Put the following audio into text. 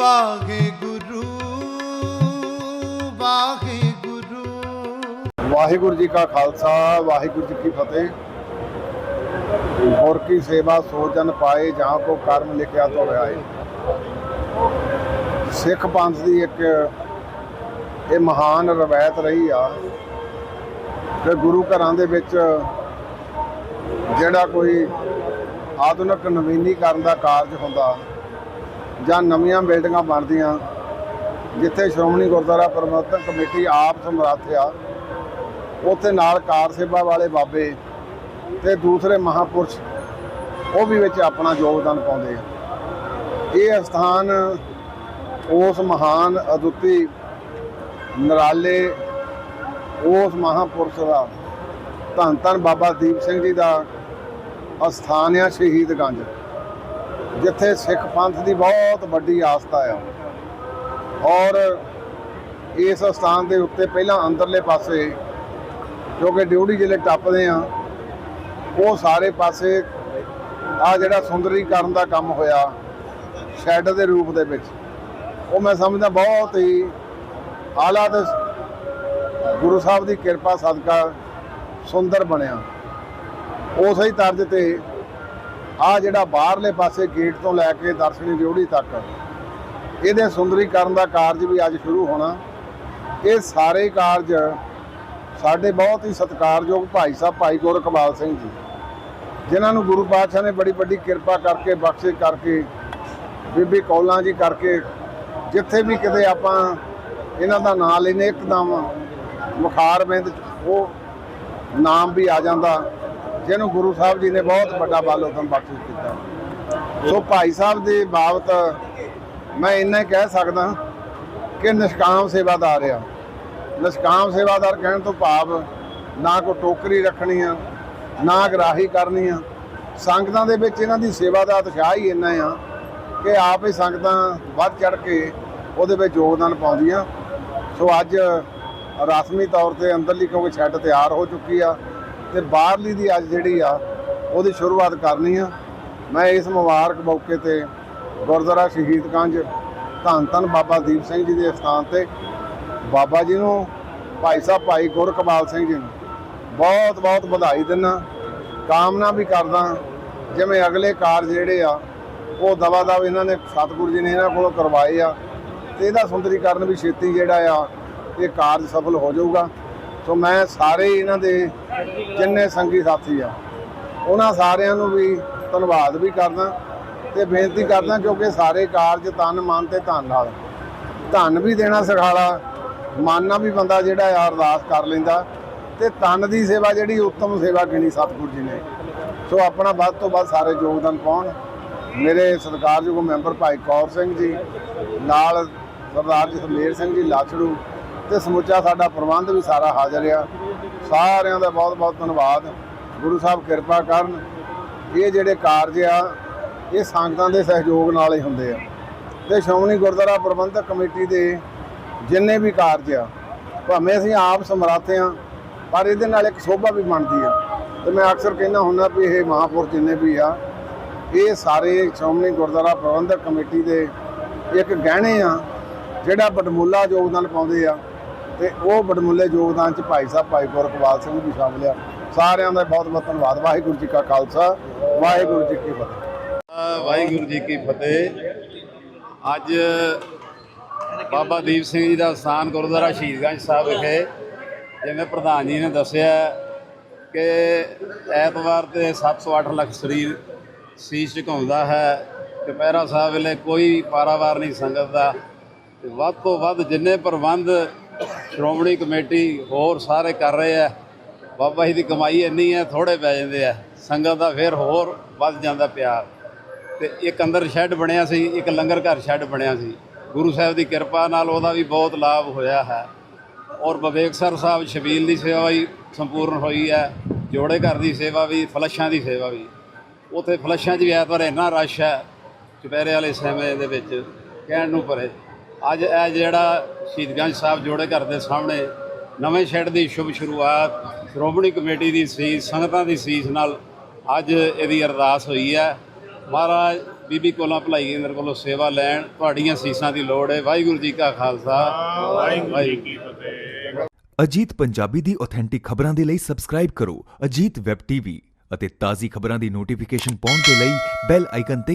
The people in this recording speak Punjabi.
ਵਾਹਿਗੁਰੂ ਵਾਹਿਗੁਰੂ। ਵਾਹਿਗੁਰੂ ਵਾਹਿਗੁਰੂ ਜੀ ਕਾ ਖਾਲਸਾ, ਵਾਹਿਗੁਰੂ ਜੀ ਕੀ ਫਤਿਹ। ਹੋਰ ਕੀ ਸੇਵਾ ਸੋ ਜਨ ਪਾਏ ਜਾਂ ਕੋ ਕਰਮ ਲਿਖਿਆ ਤੋ ਆਏ ਸਿੱਖ ਪੰਥ ਦੀ ਇੱਕ ਇਹ ਮਹਾਨ ਰਵਾਇਤ ਰਹੀ ਆ ਕਿ ਗੁਰੂ ਘਰਾਂ ਦੇ ਵਿੱਚ ਜਿਹੜਾ ਕੋਈ ਆਧੁਨਿਕ ਨਵੀਨੀਕਰਨ ਦਾ ਕਾਰਜ ਹੁੰਦਾ ਜਾਂ ਨਵੀਆਂ ਬਿਲਡਿੰਗਾਂ ਬਣਦੀਆਂ। ਜਿੱਥੇ ਸ਼੍ਰੋਮਣੀ ਗੁਰਦੁਆਰਾ ਪ੍ਰਬੰਧਕ ਕਮੇਟੀ ਆਪ ਸਮਰੱਥ ਆ, ਉੱਥੇ ਨਾਲ ਕਾਰ ਸੇਵਾ ਵਾਲੇ ਬਾਬੇ ਤੇ ਦੂਸਰੇ ਮਹਾਪੁਰਸ਼, ਉਹ ਵੀ ਵਿੱਚ ਆਪਣਾ ਯੋਗਦਾਨ ਪਾਉਂਦੇ ਆ। ਇਹ ਸਥਾਨ ਉਸ ਮਹਾਨ ਅਦੁੱਤੀ ਨਰਾਲੇ ਉਸ ਮਹਾਪੁਰਸ਼ ਦਾ, ਧੰਨ ਧੰਨ ਬਾਬਾ ਦੀਪ ਸਿੰਘ ਜੀ ਦਾ ਅਸਥਾਨ ਆ ਸ਼ਹੀਦਗੰਜ ਜਿੱਥੇ ਸਿੱਖ ਪੰਥ ਦੀ ਬਹੁਤ ਵੱਡੀ ਆਸਥਾ ਆ। ਔਰ ਇਸ ਸਥਾਨ ਦੇ ਉੱਤੇ ਪਹਿਲਾਂ ਅੰਦਰਲੇ ਪਾਸੇ ਕਿਉਂਕਿ ਡਿਊਟੀ ਜਿਹੜੇ ਟੱਪਦੇ ਆ, ਉਹ ਸਾਰੇ ਪਾਸੇ ਆ ਜਿਹੜਾ ਸੁੰਦਰੀਕਰਨ ਦਾ ਕੰਮ ਹੋਇਆ, ਸ਼ੈੱਡ ਦੇ ਰੂਪ ਦੇ ਵਿੱਚ। ਉਹ ਮੈਂ ਸਮਝਦਾ ਬਹੁਤ ਹੀ ਆਲਾ ਤੇ ਗੁਰੂ ਸਾਹਿਬ ਦੀ ਕਿਰਪਾ, ਸਦਕਾ ਸੁੰਦਰ ਬਣਿਆ। ਉਸੇ ਹੀ ਤਰਜ਼ ਤੇ ਆ ਜਿਹੜਾ ਬਾਹਰਲੇ ਪਾਸੇ ਗੇਟ ਤੋਂ ਲੈ ਕੇ ਦਰਸ਼ਨੀ ਡਿਊਟੀ ਤੱਕ, ਇਹਦੇ ਸੁੰਦਰੀਕਰਨ ਦਾ ਕਾਰਜ ਵੀ ਅੱਜ ਸ਼ੁਰੂ ਹੋਣਾ। ਇਹ ਸਾਰੇ ਕਾਰਜ ਸਾਡੇ ਬਹੁਤ ਹੀ ਸਤਿਕਾਰਯੋਗ ਭਾਈ ਸਾਹਿਬ, ਭਾਈ ਗੁਰ ਗੁਰਕਮਾਲ ਸਿੰਘ ਜੀ, ਜਿਨ੍ਹਾਂ ਨੂੰ ਗੁਰੂ ਪਾਤਸ਼ਾਹ ਨੇ ਬੜੀ ਵੱਡੀ ਕਿਰਪਾ ਕਰਕੇ ਬਖਸ਼ਿਸ਼ ਕਰਕੇ, ਬੀਬੀ ਕੌਲਾਂ ਜੀ ਕਰਕੇ, ਜਿੱਥੇ ਵੀ ਕਿਤੇ ਆਪਾਂ ਇਹਨਾਂ ਦਾ ਨਾਮ ਲੈਨੇ ਇੱਕਦਮ ਮੁਖਾਰਬਿੰਦ, ਉਹ ਨਾਮ ਵੀ ਆ ਜਾਂਦਾ। ਜਿਹਨੂੰ ਗੁਰੂ ਸਾਹਿਬ ਜੀ ਨੇ ਬਹੁਤ ਵੱਡਾ ਬਲ ਉਦਮ ਬਖਸ਼ਿਸ਼ ਕੀਤਾ। ਸੋ ਭਾਈ ਸਾਹਿਬ ਦੇ ਬਾਬਤ ਮੈਂ ਇੰਨਾ ਹੀ ਕਹਿ ਸਕਦਾ ਕਿ ਨਿਸ਼ਕਾਮ ਸੇਵਾਦਾਰ ਆ। ਨਿਸ਼ਕਾਮ ਸੇਵਾਦਾਰ ਕਹਿਣ ਤੋਂ ਭਾਵ ਨਾ ਕੋ ਟੋਕਰੀ ਰੱਖਣੀ ਆ, ਨਾ ਗਰਾਹੀ ਕਰਨੀ ਆ। ਸੰਗਤਾਂ ਦੇ ਵਿੱਚ ਇਹਨਾਂ ਦੀ ਸੇਵਾ ਦਾ ਉਤਸ਼ਾਹ ਹੀ ਇੰਨਾ ਆ ਕਿ ਆਪ ਹੀ ਸੰਗਤਾਂ ਵੱਧ ਚੜ ਕੇ ਉਹਦੇ ਵਿੱਚ ਯੋਗਦਾਨ ਪਾਉਂਦੀਆਂ। ਸੋ ਅੱਜ ਰਸਮੀ ਤੌਰ ਤੇ ਅੰਦਰਲੀ ਕਿਉਂਕਿ ਛੱਡ ਤਿਆਰ ਹੋ ਚੁੱਕੀ ਆ ਤੇ ਬਾਹਰਲੀ ਦੀ ਅੱਜ ਜਿਹੜੀ ਆ, ਉਹਦੀ ਸ਼ੁਰੂਆਤ ਕਰਨੀ ਆ। ਮੈਂ ਇਸ ਮੁਬਾਰਕ ਮੌਕੇ ਤੇ ਗੁਰਦੁਆਰਾ ਸ਼ਹੀਦਗੰਜ ਧੰਨ ਧੰਨ ਬਾਬਾ ਦੀਪ ਸਿੰਘ ਜੀ ਦੇ ਸਥਾਨ ਤੇ ਬਾਬਾ ਜੀ ਨੂੰ, ਭਾਈ ਸਾਹਿਬ ਭਾਈ ਗੁਰਕਮਾਲ ਸਿੰਘ ਜੀ ਨੂੰ ਬਹੁਤ ਬਹੁਤ ਵਧਾਈ ਦਿੰਦਾ ਕਾਮਨਾ ਵੀ ਕਰਦਾ, ਜਿਵੇਂ ਅਗਲੇ ਕਾਰਜ ਜਿਹੜੇ ਆ, ਉਹ ਦਵਾ ਦਵ ਇਹਨਾਂ ਨੇ ਸਤਿਗੁਰੂ ਜੀ ਨੇ ਇਹਨਾਂ ਕੋਲੋਂ ਕਰਵਾਏ ਆ। ਤੇ ਇਹਦਾ ਸੁੰਦਰੀਕਰਨ ਵੀ ਛੇਤੀ ਜਿਹੜਾ ਆ, ਇਹ ਕਾਰਜ ਸਫਲ ਹੋ ਜਾਊਗਾ। ਸੋ ਮੈਂ ਸਾਰੇ ਇਹਨਾਂ ਦੇ ਜਿੰਨੇ ਸੰਗੀ ਸਾਥੀ ਆ, ਉਹਨਾਂ ਸਾਰਿਆਂ ਨੂੰ ਵੀ ਧੰਨਵਾਦ ਵੀ ਕਰਦਾ ਤੇ ਬੇਨਤੀ ਕਰਦਾ ਕਿਉਂਕਿ ਸਾਰੇ ਕਾਰਜ ਤਨ ਮਨ ਤੇ ਧਨ ਨਾਲ। ਧਨ ਵੀ ਦੇਣਾ ਸਿਖਾਲਾ ਮਨ ਨਾਲ ਵੀ ਬੰਦਾ ਜਿਹੜਾ ਆ, ਅਰਦਾਸ ਕਰ ਲੈਂਦਾ ਤੇ ਤਨ ਦੀ ਸੇਵਾ ਜਿਹੜੀ ਉੱਤਮ ਸੇਵਾ ਗਿਣੀ ਸਤਿਗੁਰੂ ਜੀ ਨੇ। ਸੋ ਆਪਣਾ ਵੱਧ ਤੋਂ ਵੱਧ ਸਾਰੇ ਯੋਗਦਾਨ ਪਾਉਣ। ਮੇਰੇ ਸਤਿਕਾਰਯੋਗ ਮੈਂਬਰ ਭਾਈ ਕੌਰ ਸਿੰਘ ਜੀ, ਨਾਲ ਸਰਦਾਰ ਜਸਮੇਰ ਸਿੰਘ ਜੀ, ਲਾਛੜੂ ਤੇ ਸਮੁੱਚਾ ਸਾਡਾ ਪ੍ਰਬੰਧ ਵੀ ਸਾਰਾ ਹਾਜ਼ਰ ਆ। ਸਾਰਿਆਂ ਦਾ ਬਹੁਤ ਬਹੁਤ ਧੰਨਵਾਦ। ਗੁਰੂ ਸਾਹਿਬ ਕਿਰਪਾ ਕਰਨ। ਇਹ ਜਿਹੜੇ ਕਾਰਜ ਆ, ਇਹ ਸੰਗਤਾਂ ਦੇ ਸਹਿਯੋਗ ਨਾਲ ਹੀ ਹੁੰਦੇ ਆ। ਤੇ ਸ਼੍ਰੋਮਣੀ ਗੁਰਦੁਆਰਾ ਪ੍ਰਬੰਧਕ ਕਮੇਟੀ ਦੇ ਜਿੰਨੇ ਵੀ ਕਾਰਜ ਆ, ਭਾਵੇਂ ਅਸੀਂ ਆਪ ਸਮਰੱਥ ਆ, ਪਰ ਇਹਦੇ ਨਾਲ ਇੱਕ ਸੋਭਾ ਵੀ ਬਣਦੀ ਆ। ਤੇ ਮੈਂ ਅਕਸਰ ਕਹਿੰਦਾ ਹੁੰਦਾ ਵੀ ਇਹ ਮਹਾਂਪੁਰਖ ਜਿੰਨੇ ਵੀ ਆ, ਇਹ ਸਾਰੇ ਸ਼੍ਰੋਮਣੀ ਗੁਰਦੁਆਰਾ ਪ੍ਰਬੰਧਕ ਕਮੇਟੀ ਦੇ ਇੱਕ ਗਹਿਣੇ ਆ, ਜਿਹੜਾ ਬਟਮੁੱਲਾ ਯੋਗਦਾਨ ਪਾਉਂਦੇ ਆ। ਤੇ ਉਹ ਬਟਮੁੱਲੇ ਯੋਗਦਾਨ ਚ ਭਾਈ ਸਾਹਿਬ, ਭਾਈ ਗੁਰ ਗੁਰਕਵਾਲ ਸਿੰਘ ਵੀ ਸ਼ਾਮਲ ਆ। ਸਾਰਿਆਂ ਦਾ ਬਹੁਤ ਬਹੁਤ ਧੰਨਵਾਦ। ਵਾਹਿਗੁਰੂ ਜੀ ਕਾ ਖਾਲਸਾ, ਵਾਹਿਗੁਰੂ ਜੀ ਕੀ ਫਤਿਹ। ਵਾਹਿਗੁਰੂ ਜੀ ਕੀ ਫਤਿਹ। ਅੱਜ ਬਾਬਾ ਦੀਪ ਸਿੰਘ ਜੀ ਦਾ ਸਥਾਨ ਗੁਰਦੁਆਰਾ ਸ਼ਹੀਦਗੰਜ ਸਾਹਿਬ ਵਿਖੇ ਜਿਵੇਂ ਪ੍ਰਧਾਨ ਜੀ ਨੇ ਦੱਸਿਆ ਕਿ ਐਤਵਾਰ ਤੇ 708 ਲੱਖ ਸਰੀਰ ਸੀਸ ਝੁਕਾਉਂਦਾ ਹੈ। ਦੁਪਹਿਰਾ ਸਾਹਿਬ ਵੇਲੇ ਕੋਈ ਪਾਰਾਵਾਰ ਨਹੀਂ ਸੰਗਤ ਦਾ। ਤੇ ਵੱਧ ਤੋਂ ਵੱਧ ਜਿੰਨੇ ਪ੍ਰਬੰਧ ਸ਼੍ਰੋਮਣੀ ਕਮੇਟੀ ਹੋਰ ਸਾਰੇ ਕਰ ਰਹੇ ਆ। ਬਾਬਾ ਜੀ ਦੀ ਕਮਾਈ ਇੰਨੀ ਹੈ ਥੋੜੇ ਪੈ ਜਾਂਦੇ ਆ। ਸੰਗਤ ਦਾ ਫਿਰ ਹੋਰ ਵੱਧ ਜਾਂਦਾ ਪਿਆਰ। ਤੇ ਇੱਕ ਅੰਦਰ ਸ਼ੈੱਡ ਬਣਿਆ ਸੀ, ਇੱਕ ਲੰਗਰ ਘਰ ਸ਼ੈੱਡ ਬਣਿਆ ਸੀ। ਗੁਰੂ ਸਾਹਿਬ ਦੀ ਕਿਰਪਾ ਨਾਲ ਉਹਦਾ ਵੀ ਬਹੁਤ ਲਾਭ ਹੋਇਆ ਹੈ। ਔਰ ਬਵੇਕਸਰ ਸਾਹਿਬ ਸ਼ਬੀਲ ਦੀ ਸੇਵਾ ਵੀ ਸੰਪੂਰਨ ਹੋਈ ਹੈ। ਜੋੜੇ ਘਰ ਦੀ ਸੇਵਾ ਵੀ, ਫਲਸ਼ਾਂ ਦੀ ਸੇਵਾ ਵੀ। ਉਥੇ ਫਲਸ਼ਾਂ 'ਚ ਵੀ ਐਤਵਾਰ ਇੰਨਾ ਰਸ਼ ਹੈ, ਚੁਪਹਿਰੇ ਵਾਲੇ ਸਮੇਂ ਦੇ ਵਿੱਚ, ਕਹਿਣ ਨੂੰ ਪਰੇ। ਅੱਜ ਇਹ ਜਿਹੜਾ ਸ਼ਹੀਦਗੰਜ ਸਾਹਿਬ ਜੋੜੇ ਘਰ ਦੇ ਸਾਹਮਣੇ ਨਵੇਂ ਸ਼ੈੱਡ ਦੀ ਸ਼ੁਭ ਸ਼ੁਰੂਆਤ ਸ਼੍ਰੋਮਣੀ ਕਮੇਟੀ ਦੀ ਸੀਸ ਸੰਗਤਾਂ ਦੀ ਸੀਸ ਨਾਲ ਅੱਜ ਇਹਦੀ ਅਰਦਾਸ ਹੋਈ ਹੈ। ਮਹਾਰਾਜ ਬੀਬੀ ਕੋਲਾਂ ਭਲਾਈ ਕੇਂਦਰ ਕੋਲੋਂ ਸੇਵਾ ਲੈਣ ਤੁਹਾਡੀਆਂ ਸੀਸਾਂ ਦੀ ਲੋੜ ਹੈ। ਵਾਹਿਗੁਰੂ ਜੀ ਕਾ ਖਾਲਸਾ। ਵਾਹਿਗੁਰੂ ਜੀ ਕੀ ਫਤਿਹ। ਅਜੀਤ ਪੰਜਾਬੀ ਦੀ ਆਥੈਂਟਿਕ ਖਬਰਾਂ ਦੇ ਲਈ ਸਬਸਕ੍ਰਾਈਬ ਕਰੋ ਅਜੀਤ ਵੈਬ ਟੀਵੀ ਅਤੇ ਤਾਜ਼ੀ ਖਬਰਾਂ ਦੀ ਨੋਟੀਫਿਕੇਸ਼ਨ ਪਾਉਣ ਦੇ ਲਈ ਬੈਲ ਆਈਕਨ ਤੇ